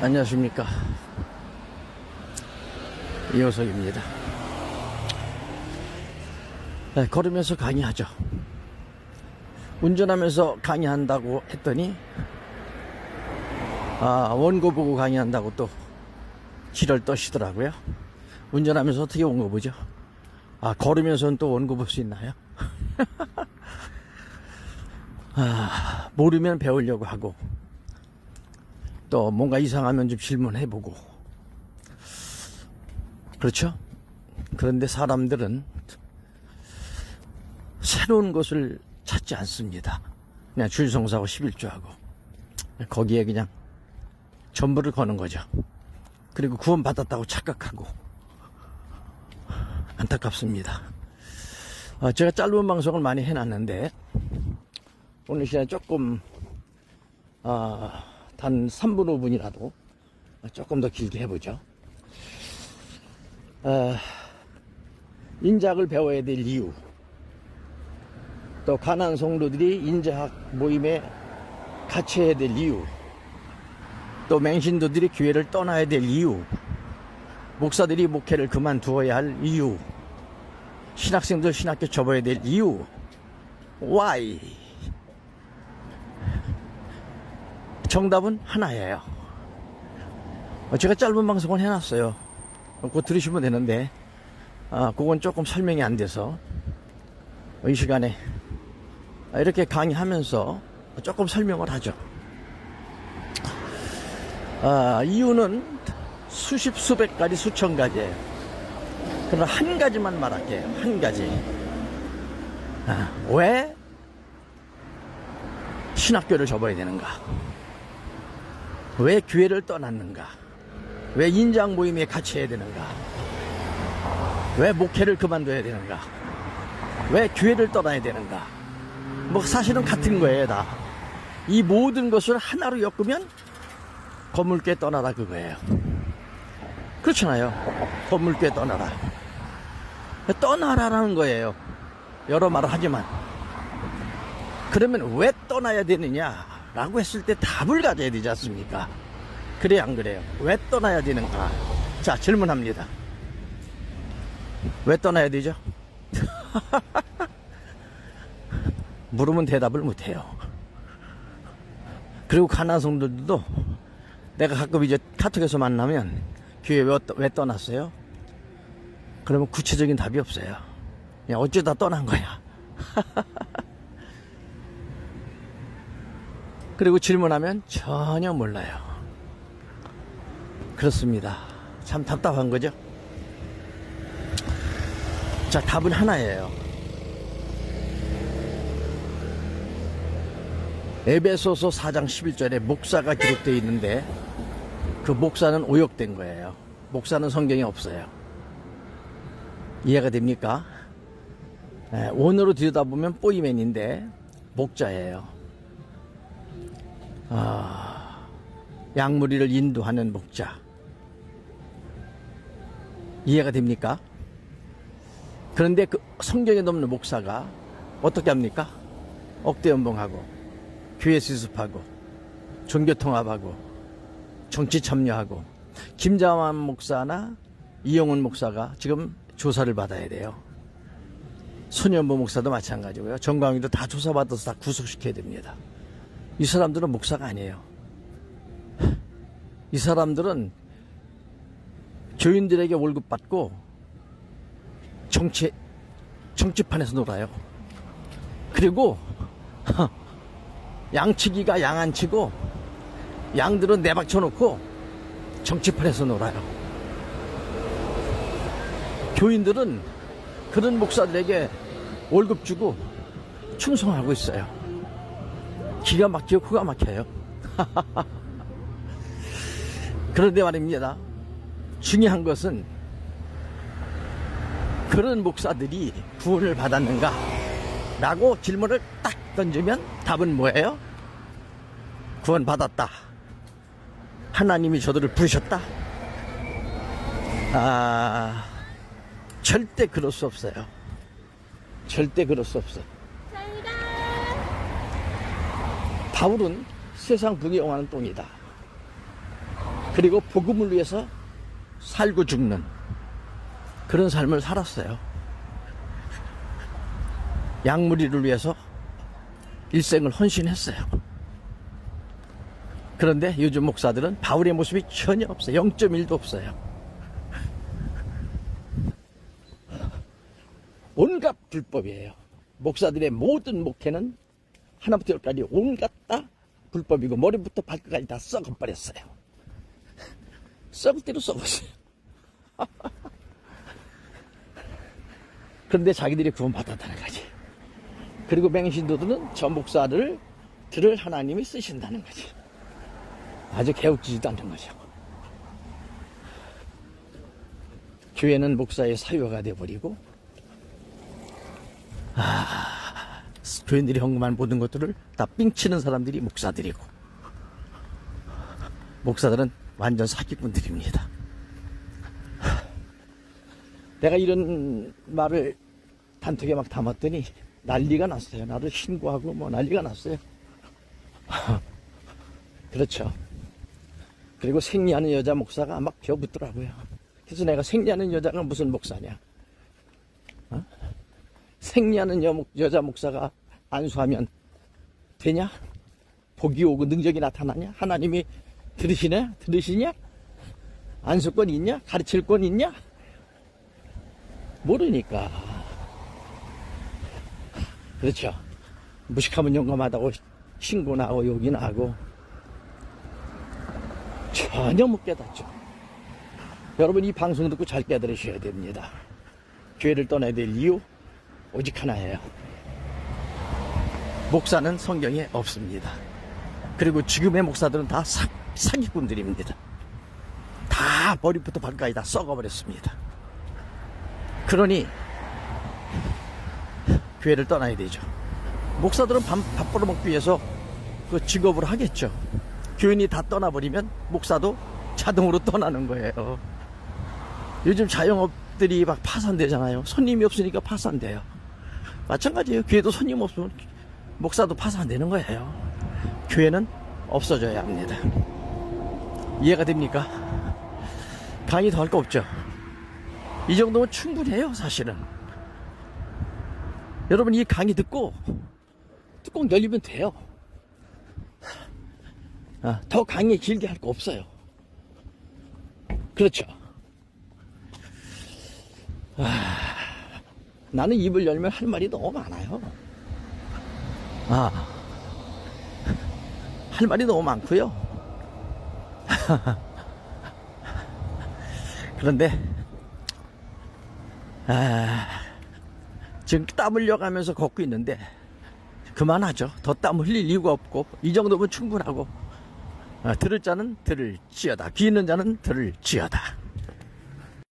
안녕하십니까. 이호석입니다. 네, 걸으면서 강의하죠. 운전하면서 강의한다고 했더니, 아, 원고 보고 강의한다고 또 지를 떠시더라고요. 운전하면서 어떻게 원고 보죠? 아, 걸으면서는 또 원고 볼 수 있나요? 아, 모르면 배우려고 하고, 또 뭔가 이상하면 좀 질문해보고. 그렇죠? 그런데 사람들은 새로운 것을 찾지 않습니다. 그냥 줄성사하고 11조하고. 거기에 그냥 전부를 거는 거죠. 그리고 구원받았다고 착각하고. 안타깝습니다. 어, 제가 짧은 방송을 많이 해놨는데, 오늘 시간에 조금, 아, 단 3분, 5분이라도 조금 더 길게 해보죠. 아, 인작을 배워야 될 이유. 또 가난 성도들이 인자학 모임에 해야 될 이유. 또 맹신도들이 교회를 떠나야 될 이유. 목사들이 목회를 그만두어야 할 이유. 신학생들 신학교 접어야 될 이유. Why? 정답은 하나예요. 어, 제가 짧은 방송을 해놨어요. 그거 들으시면 되는데, 아, 그건 조금 설명이 안 돼서, 이 시간에 이렇게 강의하면서 조금 설명을 하죠. 아, 이유는 수십, 수백 가지, 수천 가지예요. 그러나 한 가지만 말할게요. 한 가지. 아, 왜 신학교를 접어야 되는가? 왜 교회를 떠났는가? 왜 인장 모임에 해야 되는가? 왜 목회를 그만둬야 되는가? 왜 교회를 떠나야 되는가? 뭐 사실은 같은 거예요, 다. 이 모든 것을 하나로 엮으면 건물교회 떠나라 그거예요. 그렇잖아요. 건물교회 떠나라. 떠나라라는 거예요. 여러 말을 하지만. 그러면 왜 떠나야 되느냐 라고 했을 때 답을 가져야 되지 않습니까? 그래 안 그래요? 왜 떠나야 되는가? 자 질문합니다. 왜 떠나야 되죠? 물으면 대답을 못해요. 그리고 가난성들도 내가 가끔 이제 카톡에서 만나면 교회 왜, 떠- 왜 떠났어요? 그러면 구체적인 답이 없어요. 그냥 어쩌다 떠난 거야. 그리고 질문하면 전혀 몰라요. 그렇습니다. 참 답답한 거죠? 자, 답은 하나예요. 에베소서 4장 11절에 목사가 기록되어 있는데 그 목사는 오역된 거예요. 목사는 성경에 없어요. 이해가 됩니까? 예, 원어로 들여다보면 뽀이맨인데 목자예요. 아, 양무리를 인도하는 목자. 이해가 됩니까? 그런데 그 성경에 넘는 목사가 어떻게 합니까? 억대 연봉하고 교회 수습하고 종교 통합하고 정치 참여하고 김자만 목사나 이영훈 목사가 지금 조사를 받아야 돼요. 손현보 목사도 마찬가지고요. 정광희도 다 조사받아서 다 구속시켜야 됩니다. 이 사람들은 목사가 아니에요. 이 사람들은 교인들에게 월급 받고 정치 정치판에서 놀아요. 그리고 양치기가 양 안 치고 양들은 내박쳐 놓고 정치판에서 놀아요. 교인들은 그런 목사들에게 월급 주고 충성하고 있어요. 기가 막히고 코가 막혀요. 그런데 말입니다. 중요한 것은 그런 목사들이 구원을 받았는가? 라고 질문을 딱 던지면 답은 뭐예요? 구원 받았다. 하나님이 저들을 부르셨다. 아, 절대 그럴 수 없어요. 절대 그럴 수 없어. 바울은 세상 부귀영화는 똥이다. 그리고 복음을 위해서 살고 죽는 그런 삶을 살았어요. 양무리를 위해서 일생을 헌신했어요. 그런데 요즘 목사들은 바울의 모습이 전혀 없어요. 0.1도 없어요. 온갖 불법이에요. 목사들의 모든 목회는 하나부터 열까지 온갖 다 불법이고 머리부터 발끝까지 다 썩어버렸어요. 썩을 대로 썩었어요. 그런데 자기들이 구원받았다는 거지. 그리고 맹신도들은 저 목사를 들을 하나님이 쓰신다는 거지. 아주 개웃지지도 않는 거죠. 교회는 목사의 사유가 돼버리고, 아, 교인들이 헌금한 모든 것들을 다 삥치는 사람들이 목사들이고, 목사들은 완전 사기꾼들입니다. 내가 이런 말을 단톡에 막 담았더니 난리가 났어요. 나를 신고하고 뭐 난리가 났어요. 그렇죠. 그리고 생리하는 여자 목사가 막 겨붙더라고요. 그래서 내가 생리하는 여자가 무슨 목사냐? 어? 생리하는 여, 여자 목사가 안수하면 되냐? 복이 오고 능력이 나타나냐? 하나님이 들으시냐? 들으시냐? 안수권 있냐? 가르칠 권 있냐? 모르니까. 그렇죠. 무식하면 용감하다고 신고나 하고 욕이나 하고 전혀 못 깨닫죠. 여러분 이 방송 듣고 잘 깨달으셔야 됩니다. 교회를 떠나야 될 이유 오직 하나예요. 목사는 성경에 없습니다. 그리고 지금의 목사들은 다 사, 사기꾼들입니다. 다 머리부터 발까지 다 썩어버렸습니다. 그러니 교회를 떠나야 되죠. 목사들은 밥, 밥 벌어먹기 위해서 그 직업을 하겠죠. 교인이 다 떠나버리면 목사도 자동으로 떠나는 거예요. 요즘 자영업들이 막 파산되잖아요. 손님이 없으니까 파산돼요. 마찬가지예요. 교회도 손님 없으면 목사도 파산되는 거예요. 교회는 없어져야 합니다. 이해가 됩니까? 강의 더 할 거 없죠? 이 정도면 충분해요, 사실은. 여러분, 이 강의 듣고 뚜껑 열리면 돼요. 아, 더 강의 길게 할 거 없어요. 그렇죠. 나는 입을 열면 할 말이 너무 많아요. 아, 할 말이 너무 많고요. 그런데 아, 지금 땀 흘려가면서 걷고 있는데 그만하죠. 더 땀 흘릴 이유가 없고 이 정도면 충분하고 아, 들을 자는 들을 지어다. 귀 있는 자는 들을 지어다.